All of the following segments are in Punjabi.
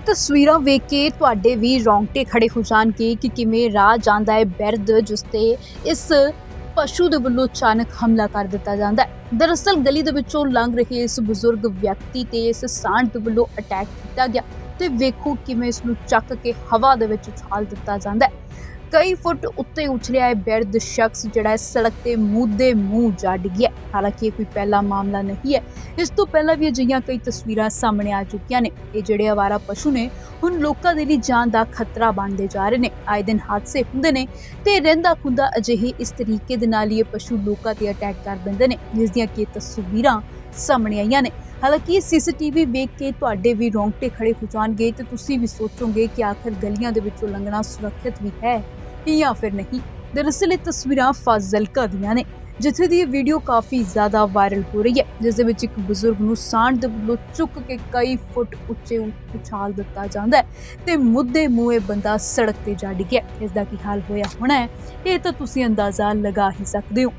ਤਸਵੀਰਾਂ ਵੇਖ ਕੇ ਤੁਹਾਡੇ ਵੀ ਰੌਂਗਟੇ ਖੜੇ ਹੋ ਜਾਣਗੇ ਕਿ ਕਿਵੇਂ ਰਾਹ ਜਾਂਦਾ ਹੈ ਬਿਰਧ ਜਿਸ ਤੇ ਇਸ ਪਸ਼ੂ ਦੇ ਵੱਲੋਂ ਅਚਾਨਕ ਹਮਲਾ ਕਰ ਦਿੱਤਾ ਜਾਂਦਾ ਹੈ। ਦਰਅਸਲ ਗਲੀ ਦੇ ਵਿੱਚੋਂ ਲੰਘ ਰਹੇ ਇਸ ਬਜ਼ੁਰਗ ਵਿਅਕਤੀ ਤੇ ਇਸ ਸਾਂਢ ਦੇ ਵੱਲੋਂ ਅਟੈਕ ਕੀਤਾ ਗਿਆ ਤੇ ਵੇਖੋ ਕਿਵੇਂ ਇਸ ਨੂੰ ਚੱਕ ਕੇ ਹਵਾ ਦੇ ਵਿੱਚ ਉਛਾਲ ਦਿੱਤਾ ਜਾਂਦਾ ਹੈ। ਕਈ ਫੁੱਟ ਉੱਤੇ ਉਛਲਿਆ ਇਹ ਬਿਰਧ ਸ਼ਖਸ ਜਿਹੜਾ ਹੈ ਸੜਕ ਤੇ ਮੂੰਹ ਦੇ ਮੂੰਹ ਜਾ ਡਿੱਗਿਆ ਹਾਲਾਂਕਿ ਇਹ ਕੋਈ ਪਹਿਲਾ ਮਾਮਲਾ ਨਹੀਂ ਹੈ। ਇਸ ਤੋਂ ਪਹਿਲਾਂ ਵੀ ਅਜਿਹੀਆਂ ਕਈ ਤਸਵੀਰਾਂ ਸਾਹਮਣੇ ਆ ਚੁੱਕੀਆਂ ਨੇ। ਇਹ ਜਿਹੜੇ ਆਵਾਰਾ ਪਸ਼ੂ ਨੇ, ਹੁਣ ਲੋਕਾਂ ਦੇ ਲਈ ਜਾਨ ਦਾ ਖਤਰਾ ਬਣਦੇ ਜਾ ਰਹੇ ਨੇ। ਆਏ ਦਿਨ ਹਾਦਸੇ ਹੁੰਦੇ ਨੇ ਤੇ ਰਹਿੰਦਾ ਖੁੰਦਾ ਅਜਿਹੇ ਇਸ ਤਰੀਕੇ ਦੇ ਨਾਲ ਹੀ ਇਹ ਪਸ਼ੂ ਲੋਕਾਂ ਤੇ ਅਟੈਕ ਕਰ ਦਿੰਦੇ ਨੇ। ਜਿਸ ਦੀਆਂ ਕਿ ਤਸਵੀਰਾਂ ਸਾਹਮਣੇ ਆਈਆਂ ਨੇ। ਹਾਲਾਂਕਿ ਇਹ ਸੀਸੀਟੀਵੀ ਵੇਖ ਕੇ ਤੁਹਾਡੇ ਵੀ ਰੋਂਗਟੇ ਖੜੇ ਹੋ ਜਾਣਗੇ ਤੇ ਤੁਸੀਂ ਵੀ ਸੋਚੋਗੇ ਕਿ ਆਖਰ ਗਲੀਆਂ ਦੇ ਵਿੱਚੋਂ ਲੰਘਣਾ ਸੁਰੱਖਿਅਤ ਵੀ ਹੈ ਜਾਂ ਫਿਰ ਨਹੀਂ। ਦਰਅਸਲ ਇਹ ਤਸਵੀਰਾਂ ਫਾਜ਼ਿਲਕਾ ਦੀਆਂ ਨੇ, ਜਿੱਥੇ ਦੀ ਇਹ ਵੀਡੀਓ ਕਾਫੀ ਜ਼ਿਆਦਾ ਵਾਇਰਲ ਹੋ ਰਹੀ ਹੈ, ਜਿਸ ਦੇ ਵਿੱਚ ਇੱਕ ਬਜ਼ੁਰਗ ਨੂੰ ਸਾਂਢ ਦੇ ਵੱਲੋਂ ਚੁੱਕ ਕੇ ਕਈ ਫੁੱਟ ਉੱਚੇ ਉਛਾਲ ਦਿੱਤਾ ਜਾਂਦਾ ਹੈ ਤੇ ਮੁੱਦੇ ਮੂੰਹ ਇਹ ਬੰਦਾ ਸੜਕ ਤੇ ਜਾ ਡਿੱਗਿਆ। ਇਸ ਦਾ ਕੀ ਹਾਲ ਹੋਇਆ ਹੋਣਾ ਹੈ, ਇਹ ਤਾਂ ਤੁਸੀਂ ਅੰਦਾਜ਼ਾ ਲਗਾ ਹੀ ਸਕਦੇ ਹੋ।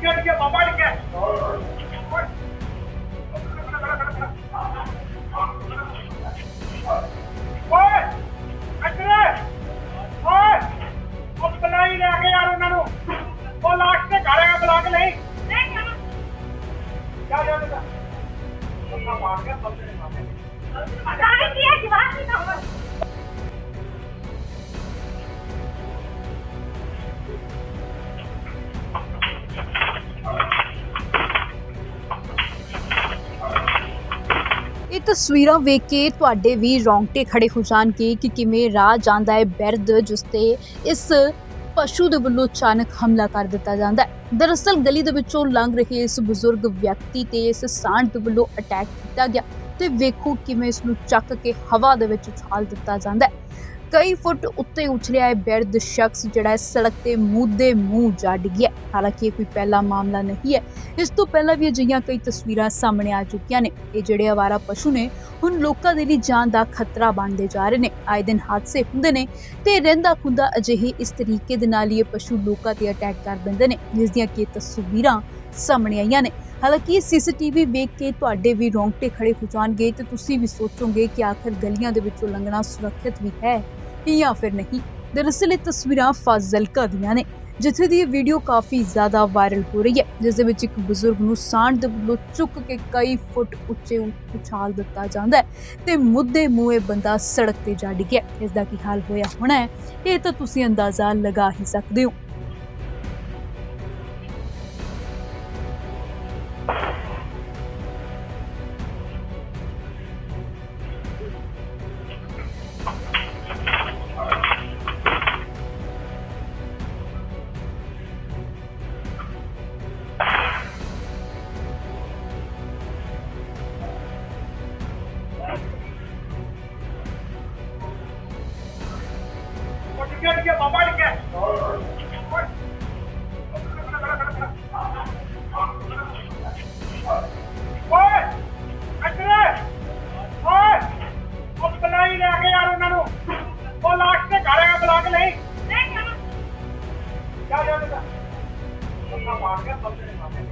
ਟਿਕਿਆ ਟਿਕਿਆ ਬਾਬਾ ਟਿਕਿਆ ਇਹ ਤਸਵੀਰਾਂ ਵੇਖ ਕੇ ਤੁਹਾਡੇ ਵੀ ਰੌਂਗਟੇ ਖੜੇ ਹੋ ਜਾਣਗੇ ਕਿ ਕਿਵੇਂ ਰਾਹ ਜਾਂਦਾ ਹੈ ਬਿਰਧ ਜਿਸ ਤੇ ਇਸ ਪਸ਼ੂ ਦੇ ਵੱਲੋਂ ਅਚਾਨਕ ਹਮਲਾ ਕਰ ਦਿੱਤਾ ਜਾਂਦਾ ਹੈ। ਦਰਅਸਲ ਗਲੀ ਦੇ ਵਿੱਚੋਂ ਲੰਘ ਰਹੇ ਇਸ ਬਜ਼ੁਰਗ ਵਿਅਕਤੀ ਤੇ ਇਸ ਸਾਂਢ ਦੇ ਵੱਲੋਂ ਅਟੈਕ ਕੀਤਾ ਗਿਆ ਤੇ ਵੇਖੋ ਕਿਵੇਂ ਇਸ ਨੂੰ ਚੱਕ ਕੇ ਹਵਾ ਦੇ ਵਿੱਚ ਉਛਾਲ ਦਿੱਤਾ ਜਾਂਦਾ ਹੈ। ਕਈ ਫੁੱਟ ਉੱਤੇ ਉਛਲਿਆ ਇਹ ਬਿਰਧ ਸ਼ਖਸ ਜਿਹੜਾ ਹੈ ਸੜਕ ਤੇ ਮੂੰਹ ਦੇ ਮੂੰਹ ਜਾ ਡਿੱਗਿਆ ਹਾਲਾਂਕਿ ਇਹ ਕੋਈ ਪਹਿਲਾ ਮਾਮਲਾ ਨਹੀਂ ਹੈ। ਇਸ ਤੋਂ ਪਹਿਲਾਂ ਵੀ ਅਜਿਹੀਆਂ ਕਈ ਤਸਵੀਰਾਂ ਸਾਹਮਣੇ ਆ ਚੁੱਕੀਆਂ ਨੇ। ਇਹ ਜਿਹੜੇ ਆਵਾਰਾ ਪਸ਼ੂ ਨੇ, ਹੁਣ ਲੋਕਾਂ ਦੇ ਲਈ ਜਾਨ ਦਾ ਖਤਰਾ ਬਣਦੇ ਜਾ ਰਹੇ ਨੇ। ਆਏ ਦਿਨ ਹਾਦਸੇ ਹੁੰਦੇ ਨੇ ਤੇ ਰਹਿੰਦਾ ਖੁੰਦਾ ਅਜਿਹੇ ਇਸ ਤਰੀਕੇ ਦੇ ਨਾਲ ਹੀ ਇਹ ਪਸ਼ੂ ਲੋਕਾਂ ਤੇ ਅਟੈਕ ਕਰ ਦਿੰਦੇ ਨੇ। ਜਿਸ ਦੀਆਂ ਕਿ ਤਸਵੀਰਾਂ ਸਾਹਮਣੇ ਆਈਆਂ ਨੇ। ਹਾਲਾਂਕਿ ਇਹ ਸੀਸੀਟੀਵੀ ਵੇਖ ਕੇ ਤੁਹਾਡੇ ਵੀ ਰੋਂਗਟੇ ਖੜੇ ਹੋ ਜਾਣਗੇ ਤੇ ਤੁਸੀਂ ਵੀ ਸੋਚੋਗੇ ਕਿ ਆਖਰ ਗਲੀਆਂ ਦੇ ਵਿੱਚੋਂ ਲੰਘਣਾ ਸੁਰੱਖਿਅਤ ਵੀ ਹੈ ਜਾਂ ਫਿਰ ਨਹੀਂ। ਦਰਅਸਲ ਇਹ ਤਸਵੀਰਾਂ ਫਾਜ਼ਿਲਕਾ ਦੀਆਂ ਨੇ, ਜਿੱਥੇ ਦੀ ਇਹ ਵੀਡੀਓ ਕਾਫੀ ਜ਼ਿਆਦਾ ਵਾਇਰਲ ਹੋ ਰਹੀ ਹੈ ਜਿਸ ਦੇ ਵਿੱਚ ਇੱਕ ਬਜ਼ੁਰਗ ਨੂੰ ਸਾਂਢ ਦੇ ਵੱਲੋਂ ਚੁੱਕ ਕੇ ਕਈ ਫੁੱਟ ਉੱਚੇ ਉਛਾਲ ਦਿੱਤਾ ਜਾਂਦਾ ਹੈ ਤੇ ਮੁੱਦੇ ਮੂੰਹ ਇਹ ਬੰਦਾ ਸੜਕ ਤੇ ਜਾ ਡਿੱਗਿਆ। ਇਸ ਦਾ ਕੀ ਹਾਲ ਹੋਇਆ ਹੋਣਾ ਹੈ, ਇਹ ਤਾਂ ਤੁਸੀਂ ਅੰਦਾਜ਼ਾ ਲਗਾ ਹੀ ਸਕਦੇ ਹੋ। ਉਹ ਟਿਕਿਆ ਟਿਕਿਆ ਬਾਬਾ ਟਿਕਿਆ ਓਏ ਅੱਛਰੇ ਓਏ ਉਹ ਬੁਲਾਈ ਲੈ ਕੇ ਯਾਰ ਉਹਨਾਂ ਨੂੰ ਉਹ ਲਾਸਟ ਤੇ ਘਰ ਹੈਗਾ ਬੁਲਾ ਕੇ ਲਈ ਜਾ ਜਾ ਜਾ ਉਹਨਾਂ ਮਾਰ ਕੇ ਬੰਦੇ ਨੇ ਮਾਰੇ